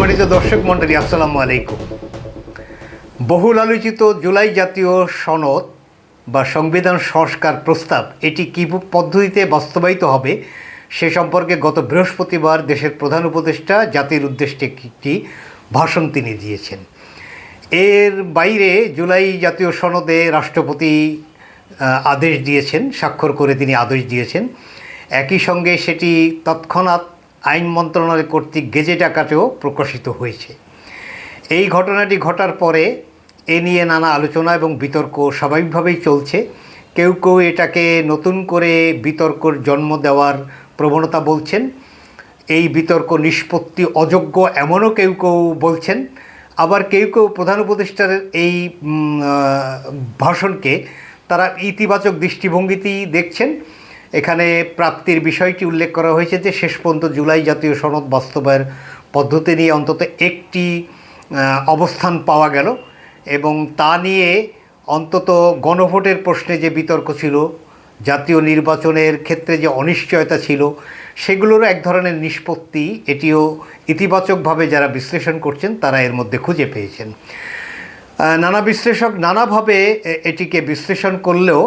সম্মানিত দর্শক মণ্ডলী, আসসালামু আলাইকুম। বহুল আলোচিত জুলাই জাতীয় সনদ বা সংবিধান সংস্কার প্রস্তাব, এটি কী পদ্ধতিতে বাস্তবায়িত হবে সে সম্পর্কে গত বৃহস্পতিবার দেশের প্রধান উপদেষ্টা জাতির উদ্দেশ্যে একটি ভাষণ তিনি দিয়েছেন। এর বাইরে জুলাই জাতীয় সনদে রাষ্ট্রপতি আদেশ দিয়েছেন, স্বাক্ষর করে তিনি আদেশ দিয়েছেন। একই সঙ্গে সেটি তৎক্ষণাৎ আইন মন্ত্রণালয় কর্তৃক গেজেট আকারেও প্রকাশিত হয়েছে। এই ঘটনাটি ঘটার পরে এ নিয়ে নানা আলোচনা এবং বিতর্ক স্বাভাবিকভাবেই চলছে। কেউ কেউ এটাকে নতুন করে বিতর্কর জন্ম দেওয়ার প্রবণতা বলছেন। এই বিতর্ক নিষ্পত্তি অযোগ্য এমনও কেউ কেউ বলছেন। আবার কেউ কেউ প্রধান উপদেষ্টার এই ভাষণকে তারা ইতিবাচক দৃষ্টিভঙ্গিতেই দেখছেন। এখানে প্রাপ্তির বিষয়টি উল্লেখ করা হয়েছে যে শেষ পর্যন্ত জুলাই জাতীয় সনদ বাস্তবায়নের পদ্ধতি নিয়ে অন্তত একটি অবস্থান পাওয়া গেল এবং তা নিয়ে অন্তত গণভোটের প্রশ্নে যে বিতর্ক ছিল, জাতীয় নির্বাচনের ক্ষেত্রে যে অনিশ্চয়তা ছিল সেগুলোরও এক ধরনের নিষ্পত্তি এটিও ইতিবাচকভাবে যারা বিশ্লেষণ করছেন তারা এর মধ্যে খুঁজে পেয়েছেন। নানা বিশ্লেষক নানাভাবে এটিকে বিশ্লেষণ করলেও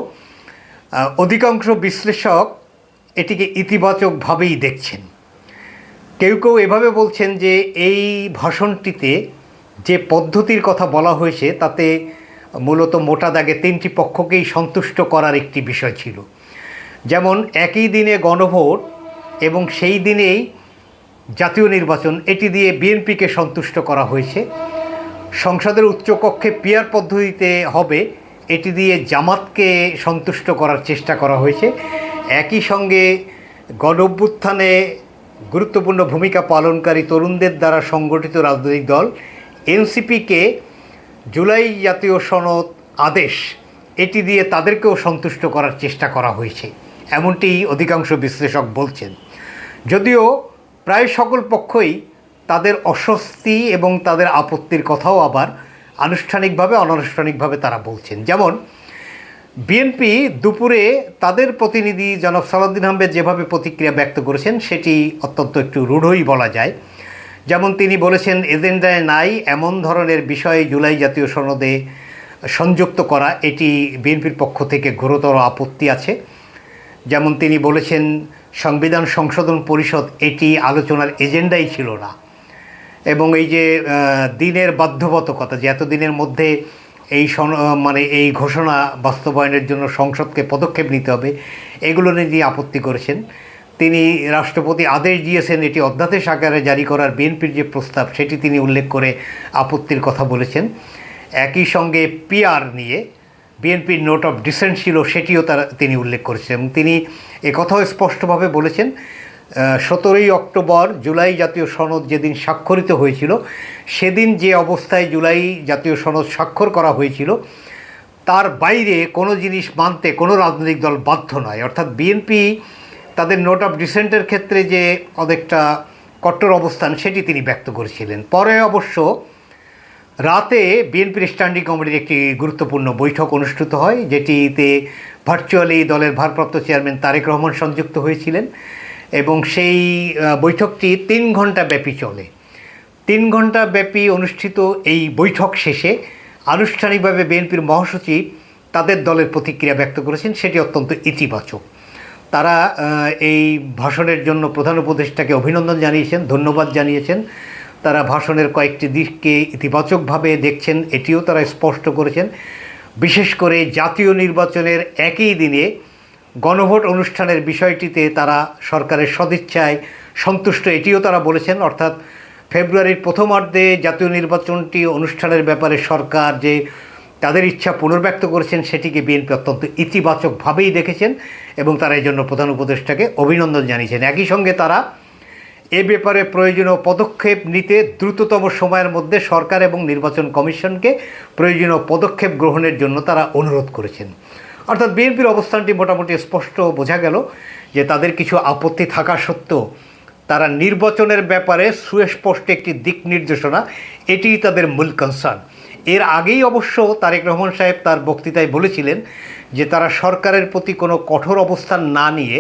অধিকাংশ বিশ্লেষক এটিকে ইতিবাচকভাবেই দেখছেন। কেউ কেউ এভাবে বলছেন যে এই ভাষণটিতে যে পদ্ধতির কথা বলা হয়েছে, তাতে মূলত মোটা দাগে তিনটি পক্ষকেই সন্তুষ্ট করার একটি বিষয় ছিল। যেমন, একই দিনে গণভোট এবং সেই দিনেই জাতীয় নির্বাচন, এটি দিয়ে বিএনপিকে সন্তুষ্ট করা হয়েছে। সংসদের উচ্চকক্ষে পিয়ার পদ্ধতিতে হবে এটি দিয়ে জামাতকে সন্তুষ্ট করার চেষ্টা করা হয়েছে। একই সঙ্গে গণ অভ্যুত্থানে গুরুত্বপূর্ণ ভূমিকা পালনকারী তরুণদের দ্বারা সংগঠিত রাজনৈতিক দল এনসিপিকে জুলাই জাতীয় সনদ আদেশ, এটি দিয়ে তাদেরকেও সন্তুষ্ট করার চেষ্টা করা হয়েছে, এমনটি অধিকাংশ বিশ্লেষক বলছেন। যদিও প্রায় সকল পক্ষই তাদের অস্বস্তি এবং তাদের আপত্তির কথাও আবার আনুষ্ঠানিকভাবে, অনানুষ্ঠানিকভাবে তারা বলছেন। যেমন বিএনপি দুপুরে তাদের প্রতিনিধি জনাব সালাউদ্দিন আহমেদ যেভাবে প্রতিক্রিয়া ব্যক্ত করেছেন, সেটি অত্যন্ত একটু রূঢ়ই বলা যায়। যেমন তিনি বলেছেন, এজেন্ডায় নাই এমন ধরনের বিষয়ে জুলাই জাতীয় সনদে সংযুক্ত করা, এটি বিএনপির পক্ষ থেকে গুরুতর আপত্তি আছে। যেমন তিনি বলেছেন, সংবিধান সংশোধন পরিষদ এটি আলোচনার এজেন্ডাই ছিল না। এবং এই যে দিনের বাধ্যবাধকতা, যে এতদিনের মধ্যে এই মানে এই ঘোষণা বাস্তবায়নের জন্য সংসদকে পদক্ষেপ নিতে হবে, এগুলো নিয়ে তিনি আপত্তি করেছেন। তিনি রাষ্ট্রপতি আদেশ দিয়েছেন এটি অধ্যাদেশ আকারে জারি করার বিএনপির যে প্রস্তাব, সেটি তিনি উল্লেখ করে আপত্তির কথা বলেছেন। একই সঙ্গে পিআর নিয়ে বিএনপির নোট অফ ডিসেন্ট ছিল, সেটিও তারা, তিনি উল্লেখ করেছেন। এবং তিনি একথাও স্পষ্টভাবে বলেছেন সতেরোই অক্টোবর জুলাই জাতীয় সনদ যেদিন স্বাক্ষরিত হয়েছিল, সেদিন যে অবস্থায় জুলাই জাতীয় সনদ স্বাক্ষর করা হয়েছিল, তার বাইরে কোনো জিনিস মানতে কোনো রাজনৈতিক দল বাধ্য নয়। অর্থাৎ বিএনপি তাদের নোট অফ ডিসেন্টের ক্ষেত্রে যে অনেকটা কট্টর অবস্থান, সেটি তিনি ব্যক্ত করেছিলেন। পরে অবশ্য রাতে বিএনপির স্ট্যান্ডিং কমিটির একটি গুরুত্বপূর্ণ বৈঠক অনুষ্ঠিত হয়, যেটিতে ভার্চুয়ালি দলের ভারপ্রাপ্ত চেয়ারম্যান তারেক রহমান সংযুক্ত হয়েছিলেন। এবং সেই বৈঠকটি তিন ঘণ্টা ব্যাপী চলে। তিন ঘণ্টা ব্যাপী অনুষ্ঠিত এই বৈঠক শেষে আনুষ্ঠানিকভাবে বিএনপির মহাসচিব তাদের দলের প্রতিক্রিয়া ব্যক্ত করেছেন, সেটি অত্যন্ত ইতিবাচক। তারা এই ভাষণের জন্য প্রধান উপদেষ্টাকে অভিনন্দন জানিয়েছেন, ধন্যবাদ জানিয়েছেন। তারা ভাষণের কয়েকটি দিককে ইতিবাচকভাবে দেখছেন, এটিও তারা স্পষ্ট করেছেন। বিশেষ করে জাতীয় নির্বাচনের একই দিনে গণভোট অনুষ্ঠানের বিষয়টিতে তারা সরকারের সদিচ্ছায় সন্তুষ্ট, এটিও তারা বলেছেন। অর্থাৎ ফেব্রুয়ারির প্রথমার্ধে জাতীয় নির্বাচনটি অনুষ্ঠানের ব্যাপারে সরকার যে তাদের ইচ্ছা পুনর্ব্যক্ত করেছেন, সেটিকে বিএনপি অত্যন্ত ইতিবাচকভাবেই দেখেছেন এবং তারা এই জন্য প্রধান উপদেষ্টাকে অভিনন্দন জানিয়েছেন। একই সঙ্গে তারা এ ব্যাপারে প্রয়োজনীয় পদক্ষেপ নিতে দ্রুততম সময়ের মধ্যে সরকার এবং নির্বাচন কমিশনকে প্রয়োজনীয় পদক্ষেপ গ্রহণের জন্য তারা অনুরোধ করেছেন। অর্থাৎ বিএনপির অবস্থানটি মোটামুটি স্পষ্ট বোঝা গেল যে তাদের কিছু আপত্তি থাকা সত্ত্বেও তারা নির্বাচনের ব্যাপারে সুস্পষ্ট একটি দিক নির্দেশনা এটিই তাদের মূল কনসার্ন এর আগেই অবশ্য তারেক রহমান সাহেব তার বক্তৃতায় বলেছিলেন যে তারা সরকারের প্রতি কোনো কঠোর অবস্থান না নিয়ে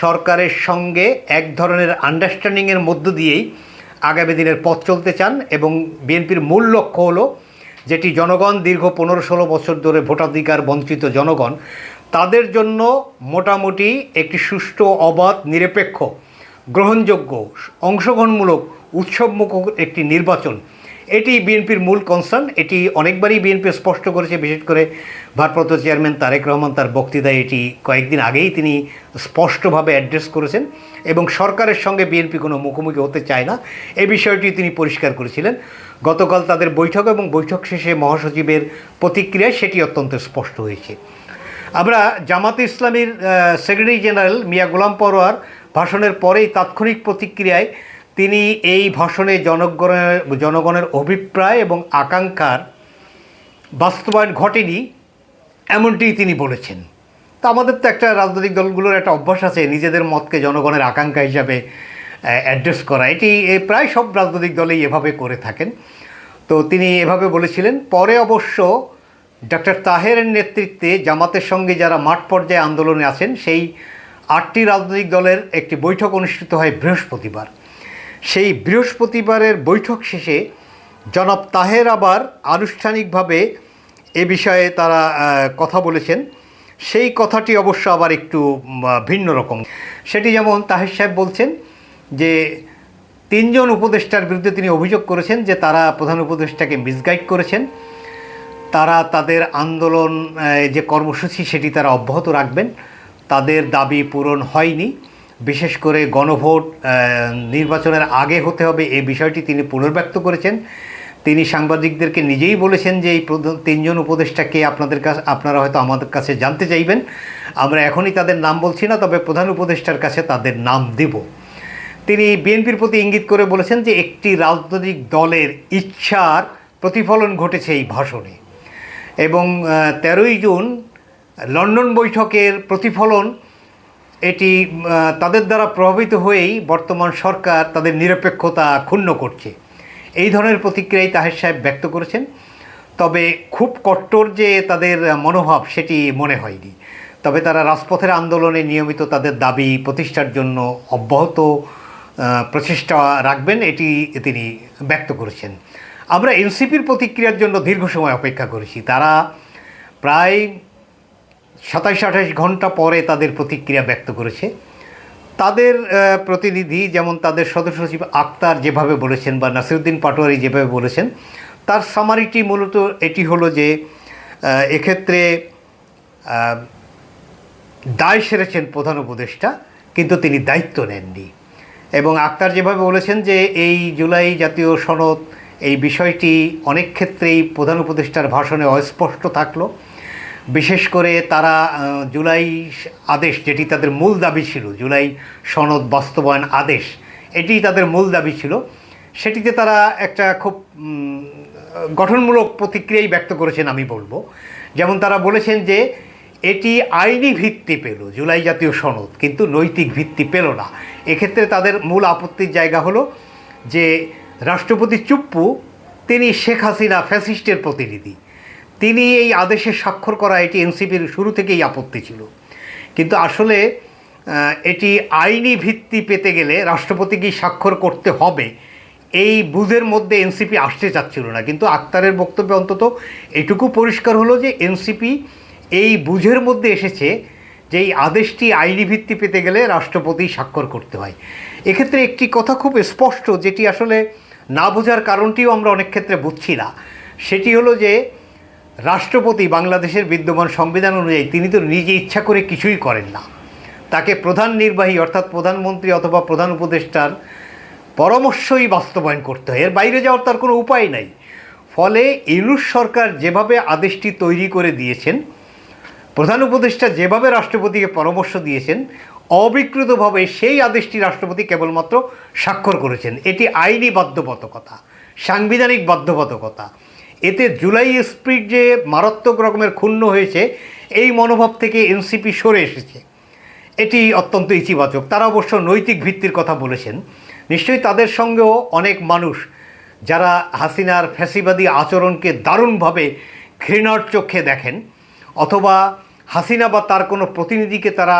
সরকারের সঙ্গে এক ধরনের আন্ডারস্ট্যান্ডিংয়ের মধ্য দিয়েই আগামী দিনের পথ চলতে চান এবং বিএনপির মূল লক্ষ্য হলো যেটি জনগণ দীর্ঘ পনেরো ষোলো বছর ধরে ভোটাধিকার বঞ্চিত জনগণ, তাদের জন্য মোটামুটি একটি সুষ্ঠু, অবাধ, নিরপেক্ষ, গ্রহণযোগ্য, অংশগ্রহণমূলক উৎসবমুখ একটি নির্বাচন। এটি বিএনপির মূল কনসার্ন এটি অনেকবারই বিএনপি স্পষ্ট করেছে, বিশেষ করে ভারপ্রাপ্ত চেয়ারম্যান তারেক রহমান তার বক্তৃতায় এটি কয়েকদিন আগেই তিনি স্পষ্টভাবে অ্যাড্রেস করেছেন। এবং সরকারের সঙ্গে বিএনপি কোনো মুখোমুখি হতে চায় না। এই বিষয়টি তিনি পরিষ্কার করেছিলেন। গতকাল তাদের বৈঠক এবং বৈঠক শেষে মহাসচিবের প্রতিক্রিয়ায় সেটি অত্যন্ত স্পষ্ট হয়েছে। আমরা জামাতে ইসলামীর সেক্রেটারি জেনারেল মিয়া গোলাম পরোয়ার ভাষণের পরেই তাৎক্ষণিক প্রতিক্রিয়ায় তিনি এই ভাষণে জনগণের জনগণের অভিপ্রায় এবং আকাঙ্ক্ষার বাস্তবায়ন ঘটেনি, এমনটি তিনি বলেছেন। তো আমাদের তো একটা রাজনৈতিক দলগুলোর একটা অভ্যাস আছে, নিজেদের মতকে জনগণের আকাঙ্ক্ষা হিসাবে অ্যাড্রেস করা। এটি প্রায় সব রাজনৈতিক দলেই এভাবে করে থাকেন। তো তিনি এভাবে বলেছিলেন, পরে অবশ্য ডক্টর তাহেরের নেতৃত্বে জামাতের সঙ্গে যারা মাঠ পর্যায়ে আন্দোলনে আছেন, সেই আটটি রাজনৈতিক দলের একটি বৈঠক অনুষ্ঠিত হয় বৃহস্পতিবার। সেই বৃহস্পতিবারের বৈঠক শেষে জনাব তাহের আবার আনুষ্ঠানিকভাবে এ বিষয়ে তারা কথা বলেছেন। সেই কথাটি অবশ্য আবার একটু ভিন্ন রকম। সেটি যেমন তাহের সাহেব বলছেন যে, তিনজন উপদেষ্টার বিরুদ্ধে তিনি অভিযোগ করেছেন যে, তারা প্রধান উপদেষ্টাকে মিসগাইড করেছেন। তারা তাদের আন্দোলন যে কর্মসূচি সেটি তারা অব্যাহত রাখবেন। তাদের দাবি পূরণ হয়নি। বিশেষ করে গণভোট নির্বাচনের আগে হতে হবে এই বিষয়টি তিনি পুনর্ব্যক্ত করেছেন। তিনি সাংবাদিকদেরকে নিজেই বলেছেন যে এই তিনজন উপদেষ্টাকে আপনাদের কাছে, আপনারা হয়তো আমাদের কাছে জানতে চাইবেন। আমরা এখনই তাদের নাম বলছি না, তবে প্রধান উপদেষ্টার কাছে তাদের নাম দেব। তিনি বিএনপির প্রতি ইঙ্গিত করে বলেছেন যে একটি রাজনৈতিক দলের ইচ্ছার প্রতিফলন ঘটেছে এই ভাষণে। এবং তেরোই জুন লন্ডন বৈঠকের প্রতিফলন এটি তাদের দ্বারা প্রভাবিত হয়েই বর্তমান সরকার তাদের নিরপেক্ষতা ক্ষুণ্ণ করছে। এই ধরনের প্রতিক্রিয়াই তাহের সাহেব ব্যক্ত করেছেন। তবে খুব কট্টর যে তাদের মনোভাব সেটি মনে হয়নি। তবে তারা রাজপথের আন্দোলনে নিয়মিত তাদের দাবি প্রতিষ্ঠার জন্য অব্যাহত প্রচেষ্টা রাখবেন এটি তিনি ব্যক্ত করেছেন। আমরা এনসিপির প্রতিক্রিয়ার জন্য দীর্ঘ সময় অপেক্ষা করেছি। তারা প্রায় সাতাইশ আঠাশ ঘণ্টা পরে তাদের প্রতিক্রিয়া ব্যক্ত করেছে। তাদের প্রতিনিধি যেমন তাদের সদস্য সচিব আক্তার যেভাবে বলেছেন বা নাসিরুদ্দিন পাটোয়ারি যেভাবে বলেছেন, তার সামারিটি মূলত এটি হলো যে এক্ষেত্রে দায় সেরেছেন প্রধান উপদেষ্টা, কিন্তু তিনি দায়িত্ব নেননি। এবং আক্তার যেভাবে বলেছেন যে, এই জুলাই জাতীয় সনদ, এই বিষয়টি অনেক ক্ষেত্রেই প্রধান উপদেষ্টার ভাষণে অস্পষ্ট থাকল। বিশেষ করে তারা জুলাই আদেশ যেটি তাদের মূল দাবি ছিল, জুলাই সনদ বাস্তবায়ন আদেশ, এটি তাদের মূল দাবি ছিল। সেটিতে তারা একটা খুব গঠনমূলক প্রতিক্রিয়াই ব্যক্ত করেছেন আমি বলব। যেমন তারা বলেছেন যে, এটি আইনি ভিত্তি পেল, জুলাই জাতীয় সনদ, কিন্তু নৈতিক ভিত্তি পেল না। এক্ষেত্রে তাদের মূল আপত্তির জায়গা হলো যে, রাষ্ট্রপতি চুপ্পু, তিনি শেখ হাসিনা ফ্যাসিস্টের প্রতিনিধি। তিনি এই আদেশে স্বাক্ষর করা এটি এনসিপির শুরু থেকেই আপত্তি ছিল। কিন্তু আসলে এটি আইনি ভিত্তি পেতে গেলে রাষ্ট্রপতিকেই স্বাক্ষর করতে হবে, এই বুঝের মধ্যে এনসিপি আসতে চাচ্ছিল না। কিন্তু আক্তারের বক্তব্যে অন্তত এটুকু পরিষ্কার হলো যে, এনসিপি এই বুঝের মধ্যে এসেছে যে, এই আদেশটি আইনি ভিত্তি পেতে গেলে রাষ্ট্রপতি স্বাক্ষর করতে হয়। এক্ষেত্রে একটি কথা খুব স্পষ্ট, যেটি আসলে না বোঝার কারণটিও আমরা অনেক ক্ষেত্রে বুঝছি না। সেটি হলো যে রাষ্ট্রপতি বাংলাদেশের বিদ্যমান সংবিধান অনুযায়ী তিনি তো নিজে ইচ্ছা করে কিছুই করেন না। তাকে প্রধান নির্বাহী অর্থাৎ প্রধানমন্ত্রী অথবা প্রধান উপদেষ্টার পরামর্শই বাস্তবায়ন করতে হয়। এর বাইরে যাওয়ার তার কোনো উপায় নাই। ফলে ইউনুস সরকার যেভাবে আদেশটি তৈরি করে দিয়েছেন, প্রধান উপদেষ্টা যেভাবে রাষ্ট্রপতিকে পরামর্শ দিয়েছেন, অবিকৃতভাবে সেই আদেশটি রাষ্ট্রপতি কেবলমাত্র স্বাক্ষর করেছেন। এটি আইনি বাধ্যবাধকতা, সাংবিধানিক বাধ্যবাধকতা। এতে জুলাই স্প্রিট যে মারাত্মক রকমের ক্ষুণ্ণ হয়েছে, এই মনোভাব থেকে এনসিপি সরে এসেছে। এটি অত্যন্ত ইতিবাচক। তারা অবশ্য নৈতিক ভিত্তির কথা বলেছেন। নিশ্চয়ই তাদের সঙ্গেও অনেক মানুষ যারা হাসিনার ফ্যাসিবাদী আচরণকে দারুণভাবে ঘৃণার চোখে দেখেন, অথবা হাসিনা বা তার কোনো প্রতিনিধিকে তারা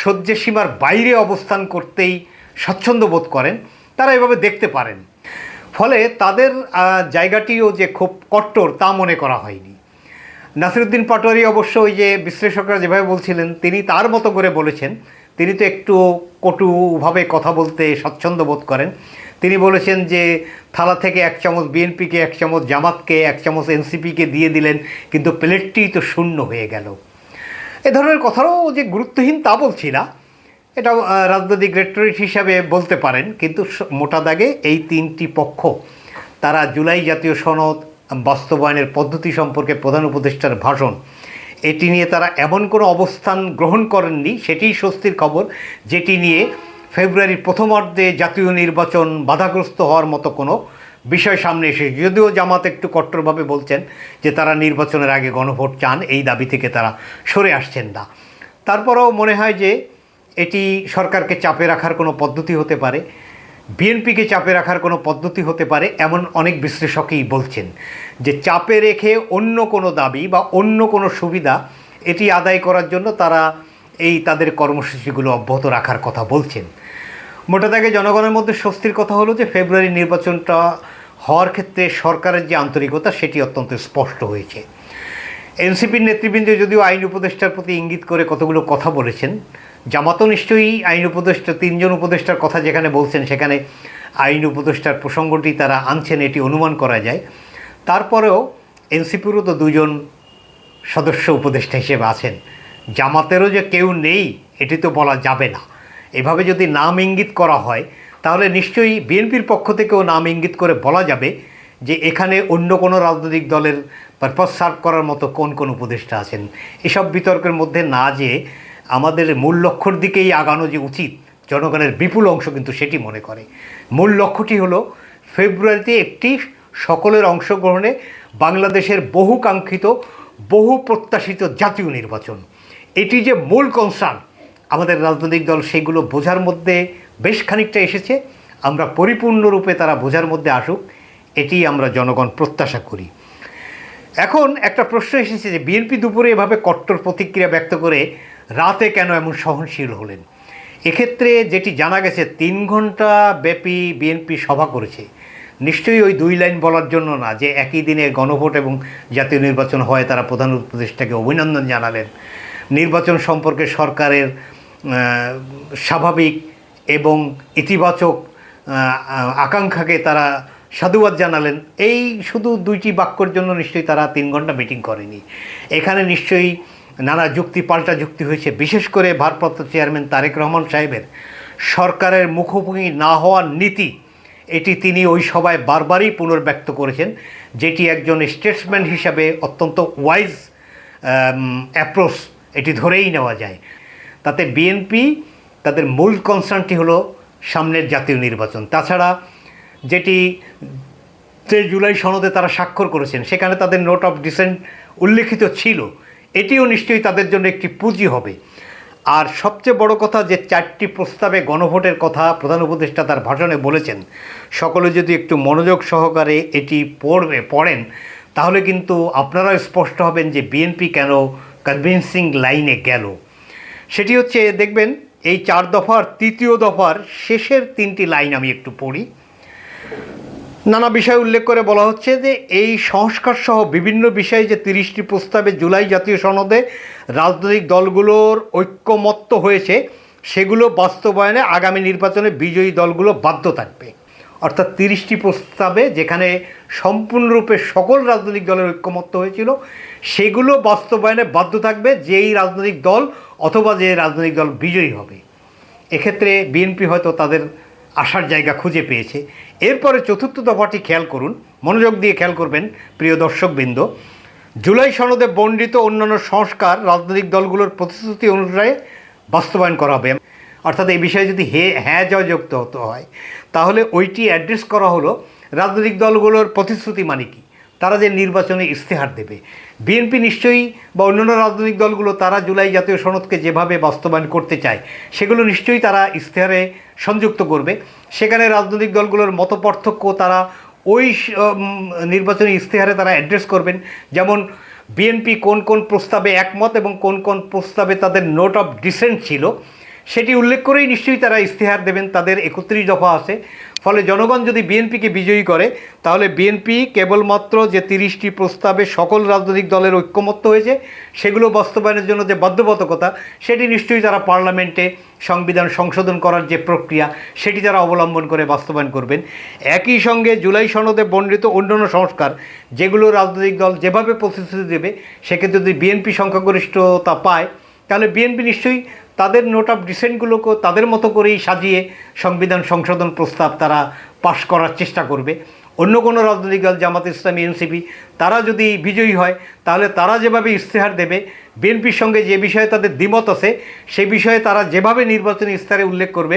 সহ্যসীমার বাইরে অবস্থান করতেই স্বচ্ছন্দ বোধ করেন, তারা এভাবে দেখতে পারেন। ফলে তাদের জায়গাটিও যে খুব কট্টর তা মনে করা হয়নি। নাসিরুদ্দিন পাটোয়ারি অবশ্য ওই যে বিশ্লেষকরা যেভাবে বলছিলেন, তিনি তার মতো করে বলেছেন। তিনি তো একটু কটুভাবে কথা বলতে স্বাচ্ছন্দ্য বোধ করেন। তিনি বলেছেন যে, থালা থেকে এক চামচ বিএনপিকে, এক চামচ জামাতকে, এক চামচ এনসিপিকে দিয়ে দিলেন, কিন্তু প্লেটটি তো শূন্য হয়ে গেল। এ ধরনের কথাও যে গুরুত্বহীন তা বলছি না। এটা রাজনৈতিক রেটরিক হিসাবে বলতে পারেন, কিন্তু মোটা দাগে এই তিনটি পক্ষ, তারা জুলাই জাতীয় সনদ, বাস্তবায়নের পদ্ধতি সম্পর্কে প্রধান উপদেষ্টার ভাষণ, এটি নিয়ে তারা এমন কোনো অবস্থান গ্রহণ করেননি সেটিই স্বস্তির খবর, যেটি নিয়ে ফেব্রুয়ারির প্রথমার্ধে জাতীয় নির্বাচন বাধাগ্রস্ত হওয়ার মতো কোনো বিষয় সামনে এসে যদিও জামাত একটু কট্টরভাবে বলছেন যে তারা নির্বাচনের আগে গণভোট চান, এই দাবি থেকে তারা সরে আসছেন না। তারপরেও মনে হয় যে এটি সরকারকে চাপে রাখার কোনো পদ্ধতি হতে পারে, বিএনপিকে চাপে রাখার কোনো পদ্ধতি হতে পারে, এমন অনেক বিশ্লেষকই বলছেন যে চাপে রেখে অন্য কোনো দাবি বা অন্য কোনো সুবিধা এটি আদায় করার জন্য তারা এই তাদের কর্মসূচিগুলো অব্যাহত রাখার কথা বলছেন। মোটা দাগে জনগণের মধ্যে স্বস্তির কথা হলো যে ফেব্রুয়ারি নির্বাচনটা হওয়ার ক্ষেত্রে সরকারের যে আন্তরিকতা সেটি অত্যন্ত স্পষ্ট হয়েছে। এনসিপির নেতৃবৃন্দ যদিও আইন উপদেষ্টার প্রতি ইঙ্গিত করে কতগুলো কথা বলেছেন জামাতও নিশ্চয়ই আইন উপদেষ্টা, তিনজন উপদেষ্টার কথা যেখানে বলছেন, সেখানে আইন উপদেষ্টার প্রসঙ্গটি তারা আনছেন, এটি অনুমান করা যায়। তারপরেও এনসিপিরও তো দুজন সদস্য উপদেষ্টা হিসেবে আছেন। জামাতেরও যে কেউ নেই, এটি তো বলা যাবে না। এভাবে যদি নাম ইঙ্গিত করা হয়, তাহলে নিশ্চয়ই বিএনপির পক্ষ থেকেও নাম ইঙ্গিত করে বলা যাবে যে এখানে অন্য কোনো রাজনৈতিক দলের পারপাস সার্ভ করার মতো কোন কোন উপদেষ্টা আছেন। এসব বিতর্কের মধ্যে না যে আমাদের মূল লক্ষ্যর দিকেই আগানো যে উচিত, জনগণের বিপুল অংশ কিন্তু সেটি মনে করে। মূল লক্ষ্যটি হলো ফেব্রুয়ারিতে একটি সকলের অংশগ্রহণে বাংলাদেশের বহু কাঙ্ক্ষিত বহু প্রত্যাশিত জাতীয় নির্বাচন। এটি যে মূল কনসার্ন আমাদের রাজনৈতিক দল সেগুলো বোঝার মধ্যে বেশ খানিকটা এসেছে। আমরা পরিপূর্ণরূপে তারা বোঝার মধ্যে আসুক, এটি আমরা জনগণ প্রত্যাশা করি। এখন একটা প্রশ্ন এসেছে যে, বিএনপি দুপুরে এভাবে কট্টর প্রতিক্রিয়া ব্যক্ত করে রাতে কেন এমন সহনশীল হলেন? এক্ষেত্রে যেটি জানা গেছে, তিন ঘণ্টা ব্যাপী বিএনপি সভা করেছে। নিশ্চয়ই ওই দুই লাইন বলার জন্য না, যে একই দিনে গণভোট এবং জাতীয় নির্বাচন হয়, তারা প্রধান উপদেষ্টাকে অভিনন্দন জানালেন। নির্বাচন সম্পর্কে সরকারের স্বাভাবিক এবং ইতিবাচক আকাঙ্ক্ষাকে তারা সাধুবাদ জানালেন। এই শুধু দুইটি বাক্যর জন্য নিশ্চয়ই তারা তিন ঘণ্টা মিটিং করেনি। এখানে নিশ্চয়ই নানা যুক্তি, পাল্টা যুক্তি হয়েছে। বিশেষ করে ভারপ্রাপ্ত চেয়ারম্যান তারেক রহমান সাহেবের সরকারের মুখোমুখি না হওয়ার নীতি, এটি তিনি ওই সভায় বারবারই পুনর্ব্যক্ত করেছেন, যেটি একজন স্টেটসম্যান হিসাবে অত্যন্ত ওয়াইজ অ্যাপ্রোচ এটি ধরেই নেওয়া যায়। তাতে বিএনপি, তাদের মূল কনসার্নটি হলো সামনের জাতীয় নির্বাচন। তাছাড়া যেটি যে জুলাই সনদে তারা স্বাক্ষর করেছেন, সেখানে তাদের নোট অফ ডিসেন্ট উল্লেখিত ছিল। এটিও নিশ্চয়ই তাদের জন্য একটি পুঁজি হবে। আর সবচেয়ে বড় কথা যে চারটি প্রস্তাবে গণভোটের কথা প্রধান উপদেষ্টা তার ভাষণে বলেছেন, সকলে যদি একটু মনোযোগ সহকারে এটি পড়বে, পড়েন, তাহলে কিন্তু আপনারা স্পষ্ট হবেন যে বিএনপি কেন কনভিনসিং লাইনে গেল। সেটি হচ্ছে, দেখবেন, এই চার দফার, তৃতীয় দফার শেষের তিনটি লাইন আমি একটু পড়ি। নানা বিষয় উল্লেখ করে বলা হচ্ছে যে এই সংস্কার সহ বিভিন্ন বিষয়ে যে তিরিশটি প্রস্তাবে জুলাই জাতীয় সনদে রাজনৈতিক দলগুলোর ঐক্যমত্য হয়েছে, সেগুলো বাস্তবায়নে আগামী নির্বাচনে বিজয়ী দলগুলো বাধ্য থাকবে। অর্থাৎ তিরিশটি প্রস্তাবে যেখানে সম্পূর্ণরূপে সকল রাজনৈতিক দলের ঐক্যমত্য হয়েছিল, সেগুলো বাস্তবায়নে বাধ্য থাকবে যেই রাজনৈতিক দল অথবা যে রাজনৈতিক দল বিজয়ী হবে। এক্ষেত্রে বিএনপি হয়তো তাদের আসার জায়গা খুঁজে পেয়েছে। এরপরে চতুর্থ দফাটি খেয়াল করুন। মনোযোগ দিয়ে খেয়াল করবেন, প্রিয় দর্শকবৃন্দ। জুলাই সনদে বণ্ডিত অন্যান্য সংস্কার রাজনৈতিক দলগুলোর প্রতিশ্রুতি অনুসারে বাস্তবায়ন করা হবে। অর্থাৎ এই বিষয়ে যদি হে হ্যাঁ জয়যুক্ত হতে হয়, তাহলে ওইটি অ্যাড্রেস করা হলো রাজনৈতিক দলগুলোর প্রতিশ্রুতি মানে কি? তারা যে নির্বাচনে ইস্তেহার দেবে। বিএনপি নিশ্চয়ই বা অন্যান্য রাজনৈতিক দলগুলো তারা জুলাই জাতীয় সনদকে যেভাবে বাস্তবায়ন করতে চায়, সেগুলো নিশ্চয়ই তারা ইস্তেহারে সংযুক্ত করবে। সেখানে রাজনৈতিক দলগুলোর মতপার্থক্য তারা ওই নির্বাচনী ইস্তেহারে তারা অ্যাড্রেস করবেন। যেমন বিএনপি কোন কোন প্রস্তাবে একমত এবং কোন কোন প্রস্তাবে তাদের নোট অফ ডিসেন্ট ছিল, সেটি উল্লেখ করেই নিশ্চয়ই তারা ইস্তেহার দেবেন। তাদের একত্রিশ দফা আছে। ফলে জনগণ যদি বিএনপিকে বিজয়ী করে, তাহলে বিএনপি কেবলমাত্র যে তিরিশটি প্রস্তাবে সকল রাজনৈতিক দলের ঐক্যমত্য হয়েছে, সেগুলো বাস্তবায়নের জন্য যে বাধ্যবাধকতা, সেটি নিশ্চয়ই তারা পার্লামেন্টে সংবিধান সংশোধন করার যে প্রক্রিয়া, সেটি তারা অবলম্বন করে বাস্তবায়ন করবেন। একই সঙ্গে জুলাই সনদে বর্ণিত অন্যান্য সংস্কার, যেগুলো রাজনৈতিক দল যেভাবে প্রতিশ্রুতি দেবে, সেক্ষেত্রে যদি বিএনপি সংখ্যাগরিষ্ঠতা পায়, তাহলে বিএনপি নিশ্চয়ই তাদের নোট অফ ডিসেন্টগুলোকে তাদের মতো করেই সাজিয়ে সংবিধান সংশোধন প্রস্তাব তারা পাশ করার চেষ্টা করবে। অন্য কোনো রাজনৈতিক দল, জামাত ইসলামী, এনসিপি, তারা যদি বিজয়ী হয়, তাহলে তারা যেভাবে ইশতেহার দেবে, বিএনপির সঙ্গে যে বিষয়ে তাদের দ্বিমত আছে সেই বিষয়ে তারা যেভাবে নির্বাচনী ইশতেহারে উল্লেখ করবে,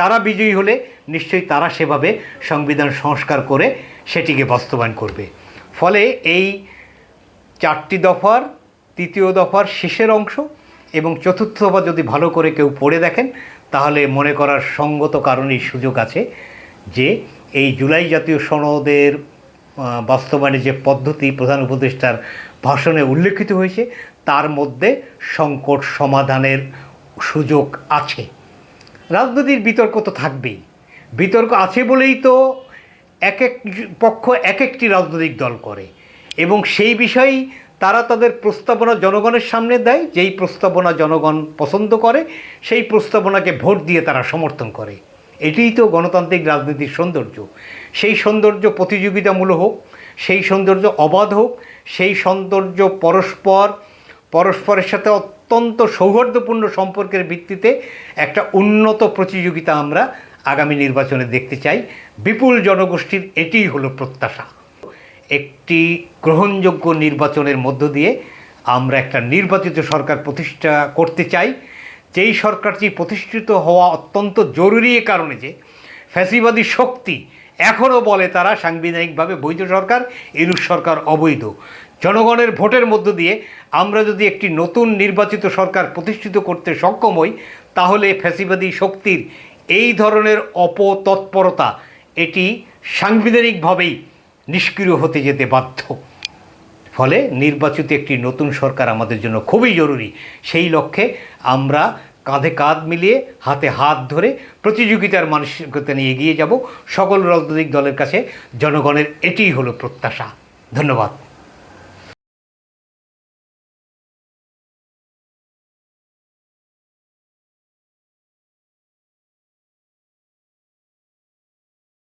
তারা বিজয়ী হলে নিশ্চয়ই তারা সেভাবে সংবিধান সংস্কার করে সেটিকে বাস্তবায়ন করবে। ফলে এই চারটি দফার, তৃতীয় দফার শেষের অংশ এবং চতুর্থ দফা যদি ভালো করে কেউ পড়ে দেখেন, তাহলে মনে করার সঙ্গত কারণেই সুযোগ আছে যে, এই জুলাই জাতীয় সনদের বাস্তবায়নে যে পদ্ধতি প্রধান উপদেষ্টার ভাষণে উল্লেখিত হয়েছে, তার মধ্যে সংকট সমাধানের সুযোগ আছে। রাজনীতির বিতর্ক তো থাকবেই। বিতর্ক আছে বলেই তো এক এক পক্ষ এক একটি রাজনৈতিক দল করে। এবং সেই বিষয়েই তারা তাদের প্রস্তাবনা জনগণের সামনে দেয়, যেই প্রস্তাবনা জনগণ পছন্দ করে, সেই প্রস্তাবনাকে ভোট দিয়ে তারা সমর্থন করে। এটিই তো গণতান্ত্রিক রাজনীতির সৌন্দর্য। সেই সৌন্দর্য প্রতিযোগিতামূলক হোক, সেই সৌন্দর্য অবাধ হোক, সেই সৌন্দর্য পরস্পর, পরস্পরের সাথে অত্যন্ত সৌহার্দ্যপূর্ণ সম্পর্কের ভিত্তিতে একটা উন্নত প্রতিযোগিতা আমরা আগামী নির্বাচনে দেখতে চাই। বিপুল জনগোষ্ঠীর এটিই হলো প্রত্যাশা। একটি গ্রহণযোগ্য নির্বাচনের মধ্য দিয়ে আমরা একটা নির্বাচিত সরকার প্রতিষ্ঠা করতে চাই। যেই সরকারটি প্রতিষ্ঠিত হওয়া অত্যন্ত জরুরি এ কারণে যে ফ্যাসিবাদী শক্তি এখনও বলে তারা সাংবিধানিকভাবে বৈধ সরকার, এরূপ সরকার অবৈধ। জনগণের ভোটের মধ্য দিয়ে আমরা যদি একটি নতুন নির্বাচিত সরকার প্রতিষ্ঠিত করতে সক্ষম হই, তাহলে ফ্যাসিবাদী শক্তির এই ধরনের অপতৎপরতা, এটি সাংবিধানিকভাবেই নিষ্ক্রিয় হতে যেতে বাধ্য। ফলে নির্বাচিত একটি নতুন সরকার আমাদের জন্য খুবই জরুরি। সেই লক্ষ্যে আমরা কাঁধে কাঁধ মিলিয়ে, হাতে হাত ধরে প্রতিযোগিতার মানসিকতা নিয়ে এগিয়ে যাব। সকল রাজনৈতিক দলের কাছে জনগণের এটিই হলো প্রত্যাশা। ধন্যবাদ।